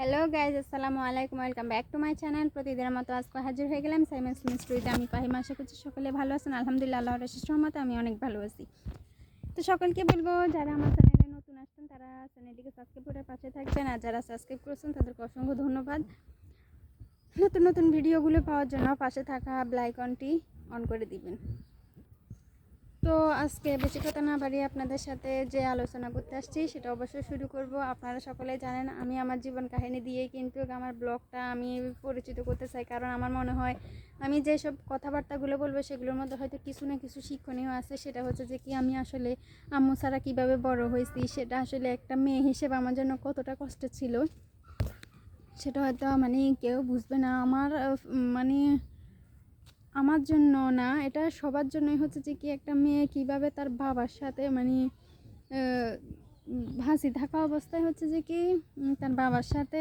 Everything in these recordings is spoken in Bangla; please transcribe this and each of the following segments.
হ্যালো গাইজ আসসালামু আলাইকুম welcome back to my channel প্রতিদিনের মতো আজকে হাজির হয়ে গেলাম সাইমেন্স মিস্ট্রিতে আমি পাহিমা আশা করছি সকলে ভালো আছেন। আলহামদুলিল্লাহ, আল্লাহর রহমতে আমি অনেক ভালো আছি। তো সকলকে বলব, যারা আমার চ্যানেলে নতুন আসছেন, তারা চ্যানেলটিকে সাবস্ক্রাইব করে পাশে থাকবেন। আর যারা সাবস্ক্রাইব করেছেন, তাদেরকে অসংখ্য ধন্যবাদ। নতুন নতুন ভিডিওগুলো পাওয়ার জন্য পাশে থাকা ব্লাইকনটি অন করে দিবেন। তো আজকে বেশি কথা না বাড়িয়ে আপনাদের সাথে যে আলোচনা করতে আসছি, সেটা অবশ্যই শুরু করব। আপনারা সকলে জানেন, আমি আমার জীবন কাহিনী দিয়েই কিন্তু আমার ব্লগটা আমি পরিচিত করতে চাই। কারণ আমার মনে হয়, আমি যেসব কথাবার্তাগুলো বলব, সেগুলোর মধ্যে হয়তো কিছু না কিছু শিক্ষণীয় আছে। সেটা হচ্ছে যে কি, আমি আসলে আম্মু ছাড়া কীভাবে বড় হয়েছি, সেটা আসলে একটা মেয়ে হিসেবে আমার জন্য কতটা কষ্ট ছিল, সেটা হয়তো মানে কেউ বুঝবে না। আমার মানে আমার জন্য না, এটা সবার জন্যই হচ্ছে যে কি একটা মেয়ে কীভাবে তার বাবার সাথে মানে ভাসি থাকা অবস্থায় হচ্ছে যে কি তার বাবার সাথে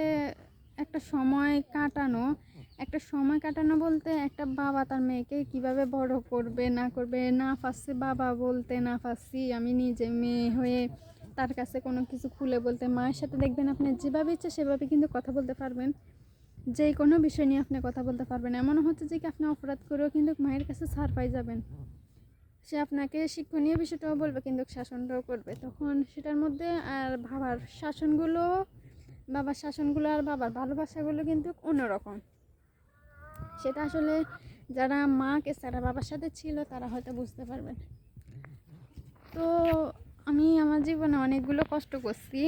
একটা সময় কাটানো, একটা সময় কাটানো বলতে একটা বাবা তার মেয়েকে কীভাবে বড় করবে, না করবে, না পারছি বাবা বলতে, না পারছি আমি নিজে মেয়ে হয়ে তার কাছে কোনো কিছু খুলে বলতে, মায়ের সাথে দেখবেন আপনি যেভাবে ইচ্ছে সেভাবে কিন্তু কথা বলতে পারবেন। যে কোনো বিষয় নিয়ে আপনি কথা বলতে পারবেন। এমন হচ্ছে যে কি আপনি অপরাধ করেও কিন্তু মায়ের কাছে ছাড় পাই যাবেন। সে আপনাকে শিক্ষণীয় বিষয়টাও বলবে, কিন্তু শাসনটাও করবে। তখন সেটার মধ্যে আর বাবার শাসনগুলো বাবার শাসনগুলো আর বাবার ভালোবাসাগুলো কিন্তু অন্যরকম। সেটা আসলে যারা মাকে ছাড়া বাবার সাথে ছিল, তারা হয়তো বুঝতে পারবেন। তো আমি আমার জীবনে অনেকগুলো কষ্ট করছি।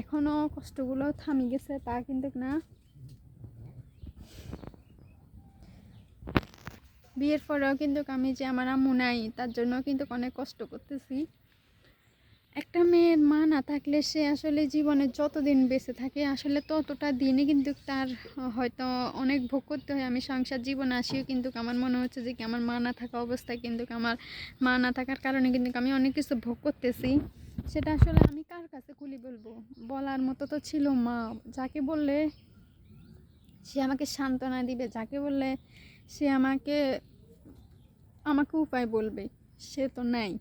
এখনও কষ্টগুলো থামি গেছে, তা কিন্তু না। বিয়ের পরেও কিন্তু আমি যে আমার আম্মু নাই, তার জন্য কিন্তু অনেক কষ্ট করতেছি। একটা মেয়ের মা না থাকলে সে আসলে জীবনে যতদিন বেঁচে থাকে, আসলে ততটা দিনই কিন্তু তার হয়তো অনেক ভোগ করতে হয়। আমি সংসার জীবনে আসিও কিন্তু আমার মনে হচ্ছে যে কি আমার মা না থাকা অবস্থায় কিন্তু আমার মা না থাকার কারণে কিন্তু আমি অনেক কিছু ভোগ করতেছি। সেটা আসলে আমি কার কাছে কুলি বলব? বলার মতো তো ছিল মা। যাকে বললে সে আমাকে সান্ত্বনা দিবে, যাকে বললে সে আমাকে আমাকে উপায় বলবে, সে তো নাই।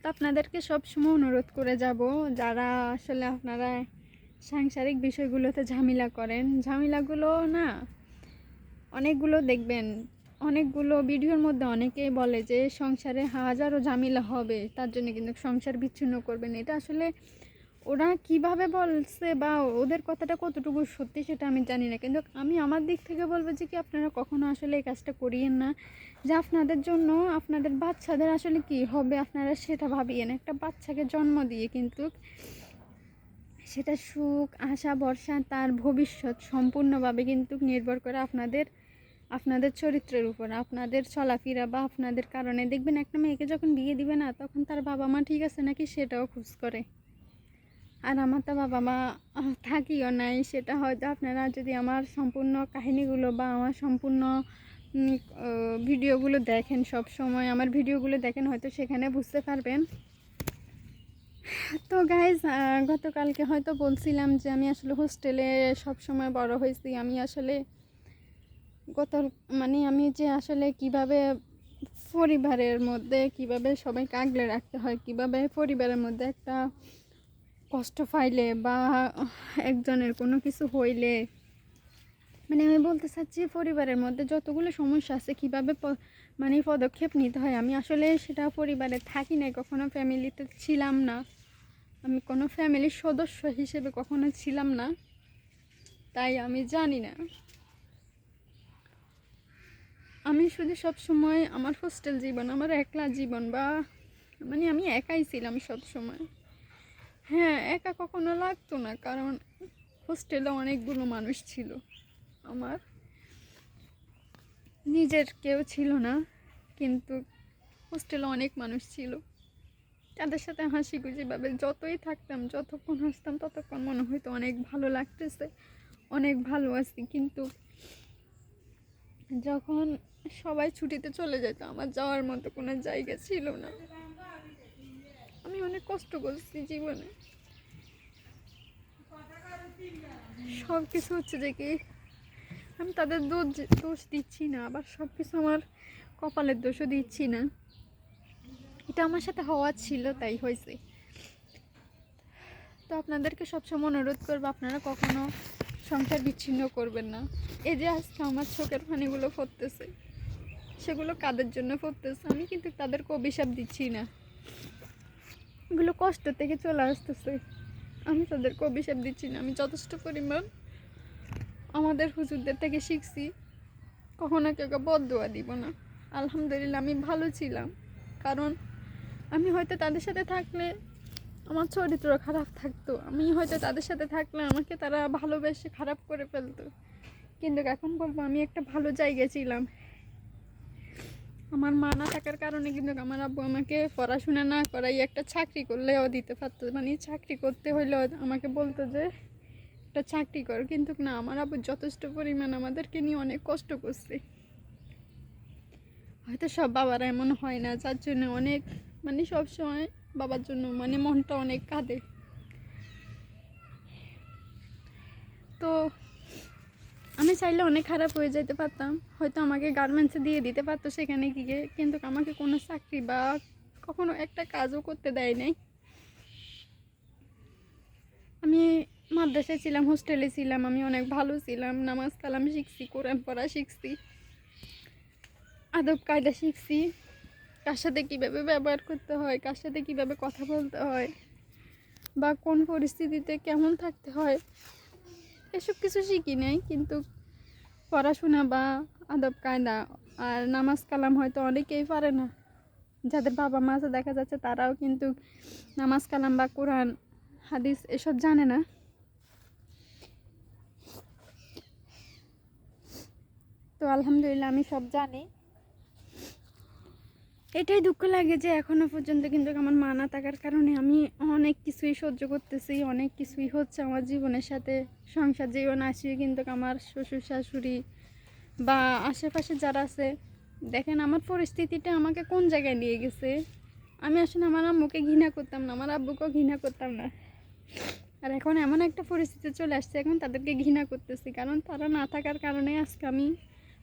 তো আপনাদেরকে সবসময় অনুরোধ করে যাব, যারা আসলে আপনারা সাংসারিক বিষয়গুলোতে ঝামেলা করেন, ঝামেলাগুলো না, অনেকগুলো দেখবেন, অনেকগুলো ভিডিওর মধ্যে অনেকেই বলে যে সংসারে হাজারো ঝামেলা হবে, তার জন্য কিন্তু সংসার বিচ্ছিন্ন করবেন। এটা আসলে ওরা কীভাবে বলছে বা ওদের কথাটা কতটুকু সত্যি সেটা আমি জানি না। কিন্তু আমি আমার দিক থেকে বলব যে কি আপনারা কখনো আসলে এই কাজটা করিয়েন না। যে আপনাদের জন্য আপনাদের বাচ্চাদের আসলে কি হবে আপনারা সেটা ভাবিয়েন। একটা বাচ্চাকে জন্ম দিয়ে কিন্তু সেটা সুখ, আশা, ভরসা, তার ভবিষ্যৎ সম্পূর্ণভাবে কিন্তু নির্ভর করে আপনাদের আপনাদের চরিত্রের উপর, আপনাদের চলাফেরা বা আপনাদের কারণে। দেখবেন একটা মেয়েকে যখন বিয়ে দিবে না, তখন তার বাবা মা ঠিক আছে নাকি সেটাও খোঁজ করে। আর আমার তো বাবা মা থাকিও নাই। সেটা হয়তো আপনারা যদি আমার সম্পূর্ণ কাহিনীগুলো বা আমার সম্পূর্ণ ভিডিওগুলো দেখেন সব সময়, আমার ভিডিওগুলো দেখেন, হয়তো সেখানে বুঝতে পারবেন। তো গাইজ গতকালকে হয়তো বলছিলাম যে আমি আসলে হোস্টেলে সব সময় বড় হয়েছি। আমি আসলে গত মানে আমি যে আসলে কীভাবে পরিবারের মধ্যে, কীভাবে সবাইকে আগলে রাখতে হয়, কীভাবে পরিবারের মধ্যে একটা কষ্ট পাইলে বা একজনের কোনো কিছু হইলে মানে আমি বলতে চাচ্ছি পরিবারের মধ্যে যতগুলো সমস্যা আছে, কীভাবে মানে পদক্ষেপ নিতে হয়? আমি আসলে সেটা পরিবারে থাকি নাই, কখনো ফ্যামিলিতে ছিলাম না। আমি কোনো ফ্যামিলির সদস্য হিসেবে কখনো ছিলাম না, তাই আমি জানি না। আমি শুধু সব সময় আমার হোস্টেল জীবন, আমার একলা জীবন বা মানে আমি একাই ছিলাম সব সময় হ্যাঁ একা কখনো লাগতো না, কারণ হোস্টেলে অনেকগুলো মানুষ ছিল। আমার নিজের কেউ ছিল না, কিন্তু হোস্টেলে অনেক মানুষ ছিল। তাদের সাথে হাসি খুশিভাবে যতই থাকতাম, যতক্ষণ হাসতাম, ততক্ষণ মনে হয়তো অনেক ভালো লাগতেছে, অনেক ভালো আছি। কিন্তু যখন সবাই ছুটিতে চলে যেত, আমার যাওয়ার মতো কোনো জায়গা ছিল না। অনেক কষ্ট করছি জীবনে। সব কিছু হচ্ছে যে কি, আমি তাদের দোষ দোষ দিচ্ছি না, আবার সব কিছু আমার কপালের দোষও দিচ্ছি না। এটা আমার সাথে হওয়া ছিল, তাই হয়েছে। তো আপনাদেরকে সবসময় অনুরোধ করব, আপনারা কখনো সংসার বিচ্ছিন্ন করবেন না। এই যে আজকে আমার চোখের পানিগুলো পড়তেছে, সেগুলো কাদের জন্য পড়তেছে? আমি কিন্তু তাদেরকে অভিশাপ দিচ্ছি না। এগুলো কষ্ট থেকে চলে আসতেছে। আমি তাদেরকে অভিশাপ দিচ্ছি না, আমি যথেষ্ট পরিমাণ আমাদের হুজুরদের থেকে শিখছি। কখনো কেউ বদুয়া দিব না। আলহামদুলিল্লাহ, আমি ভালো ছিলাম। কারণ আমি হয়তো তাদের সাথে থাকলে আমার চরিত্র খারাপ থাকতো। আমি হয়তো তাদের সাথে থাকলে আমাকে তারা ভালোবেসে খারাপ করে ফেলতো। কিন্তু এখন বলব, আমি একটা ভালো জায়গায় ছিলাম। আমার মা না থাকার কারণে কিন্তু আমার আব্বু আমাকে পড়াশোনা না করাই একটা চাকরি করলেও দিতে পারতো। মানে চাকরি করতে হইলেও আমাকে বলতো যে, একটা চাকরি কর। কিন্তু না, আমার আব্বু যথেষ্ট পরিমাণ আমাদেরকে নিয়ে অনেক কষ্ট করছে। হয়তো সব বাবারা এমন হয় না, যার জন্য অনেক মানে সব সময় বাবার জন্য মানে মনটা অনেক কাঁদে। তো আমি চাইলে অনেক খারাপ হয়ে যেতে পারতাম। হয়তো আমাকে গার্মেন্টসে দিয়ে দিতে পারতো সেখানে গিয়ে, কিন্তু আমাকে কোনো চাকরি বা কখনো একটা কাজও করতে দেয় নাই। আমি মাদ্রাসায় ছিলাম হোস্টেলে ছিলাম, আমি অনেক ভালো ছিলাম, নামাজ কালাম শিখছি, কোরআন পড়া শিখছি, আদব কায়দা শিখছি। কার সাথে কীভাবে ব্যবহার করতে হয়, কার সাথে কীভাবে কথা বলতে হয়, বা কোন পরিস্থিতিতে কেমন থাকতে হয় এসব কিছু শিখি নাই, কিন্তু পড়াশোনা বা আদব কায়দা আর নামাজ কালাম হয়তো অনেকেই পারে না। যাদের বাবা মা আছে, দেখা যাচ্ছে তারাও কিন্তু নামাজ কালাম বা কোরআন, হাদিস এসব জানে না। তো আলহামদুলিল্লাহ আমি সব জানি। এটাই দুঃখ লাগে যে এখনও পর্যন্ত কিন্তু আমার মা না থাকার কারণে আমি অনেক কিছুই সহ্য করতেছি, অনেক কিছুই হচ্ছে আমার জীবনের সাথে সংসার জীবন আসি কিন্তু আমার শ্বশুর, শাশুড়ি বা আশেপাশে যারা আছে, দেখেন আমার পরিস্থিতিটা আমাকে কোন জায়গায় নিয়ে গেছে? আমি আসলে আমার আম্মুকে ঘৃণা করতাম না, আমার আব্বুকেও ঘৃণা করতাম না। আর এখন এমন একটা পরিস্থিতি চলে আসছে, এখন তাদেরকে ঘৃণা করতেছি, কারণ তারা না থাকার কারণে আজকে আমি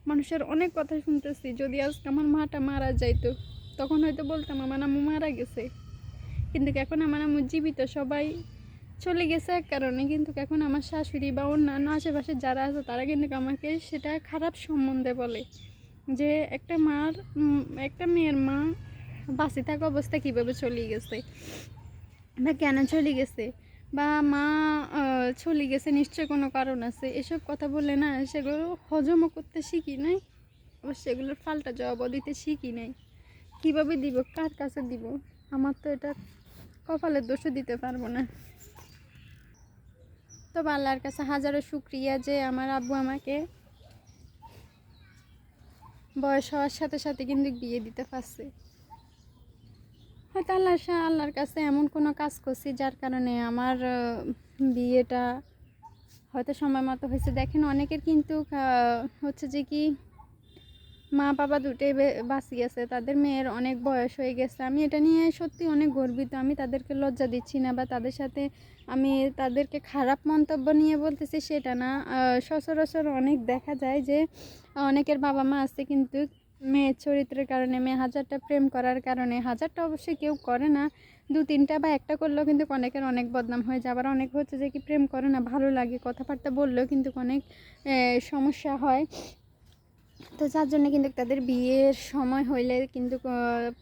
মানুষের অনেক কথা শুনতেছি, যদি আজকে আমার মাটা মারা যাইতো। তখন হয়তো বলতাম, আমার আম্মু মারা গেছে। কিন্তু এখন আমার আম্মু জীবিত, সবাই চলে গেছে এক কারণে। কিন্তু এখন আমার শাশুড়ি বা অন্যান্য আশেপাশে যারা আছে, তারা কিন্তু আমাকে সেটা খারাপ সম্বন্ধে বলে যে, একটা মার একটা মেয়ের মা বাঁচে থাকা অবস্থা কীভাবে চলে গেছে? বা কেন চলে গেছে? বা মা চলে গেছে নিশ্চয় কোনো কারণ আছে? এসব কথা বলে না, সেগুলো হজমও করতে শিখি নাই। সেগুলোর পাল্টা জবাবও দিতে শিখি নাই। কীভাবে দিব? কার কাছে দিব? আমার তো এটা কপালের দোষও দিতে পারব না। তবে আল্লাহর কাছে হাজারো শুক্রিয়া যে আমার আব্বু আমাকে বয়স হওয়ার সাথে সাথে কিন্তু বিয়ে দিতে পারছে। হয়তো আল্লাহ আল্লাহর কাছে এমন কোনো কাজ করছি যার কারণে আমার বিয়েটা হয়তো সময় মতো হয়েছে। দেখেন অনেকের কিন্তু হচ্ছে যে কি মা বাবা দুটোই বে- বাঁচি গেছে, তাদের মেয়ের অনেক বয়স হয়ে গেছে। আমি এটা নিয়ে সত্যি অনেক গর্বিত। আমি তাদেরকে লজ্জা দিচ্ছি না বা তাদের সাথে আমি তাদেরকে খারাপ মন্তব্য নিয়ে বলতেছি সেটা না। সচরাচর অনেক দেখা যায় যে অনেকের বাবা মা আছে কিন্তু মেয়ের চরিত্রের কারণে, মেয়ে হাজারটা প্রেম করার কারণে, হাজারটা অবশ্যই কেউ করে না। দু তিনটা বা একটা করলেও কিন্তু অনেকের অনেক বদনাম হয়ে যায়। আবার অনেক হচ্ছে যে কি প্রেম করে না, ভালো লাগে, কথাবার্তা বললেও কিন্তু অনেক সমস্যা হয়। তো যার জন্য কিন্তু তাদের বিয়ের সময় হইলে কিন্তু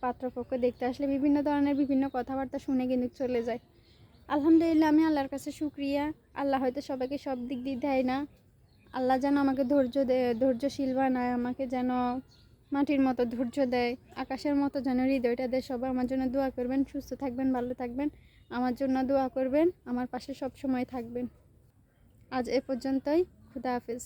পাত্রপক্ষ দেখতে আসলে বিভিন্ন ধরনের বিভিন্ন কথাবার্তা শুনে কিন্তু চলে যায়। আলহামদুলিল্লাহ আমি আল্লাহর কাছে শুক্রিয়া। আল্লাহ হয়তো সবাইকে সব দিক দিয়ে দেয় না। আল্লাহ যেন আমাকে ধৈর্য দেয় ধৈর্যশীল বানায়, আমাকে যেন মাটির মতো ধৈর্য দেয়, আকাশের মতো যেন হৃদয়টা দেয়। সবাই আমার জন্য দোয়া করবেন, সুস্থ থাকবেন, ভালো থাকবেন। আমার জন্য দোয়া করবেন, আমার পাশে সব সময় থাকবেন। আজ এ পর্যন্তই, খুদা হাফিজ।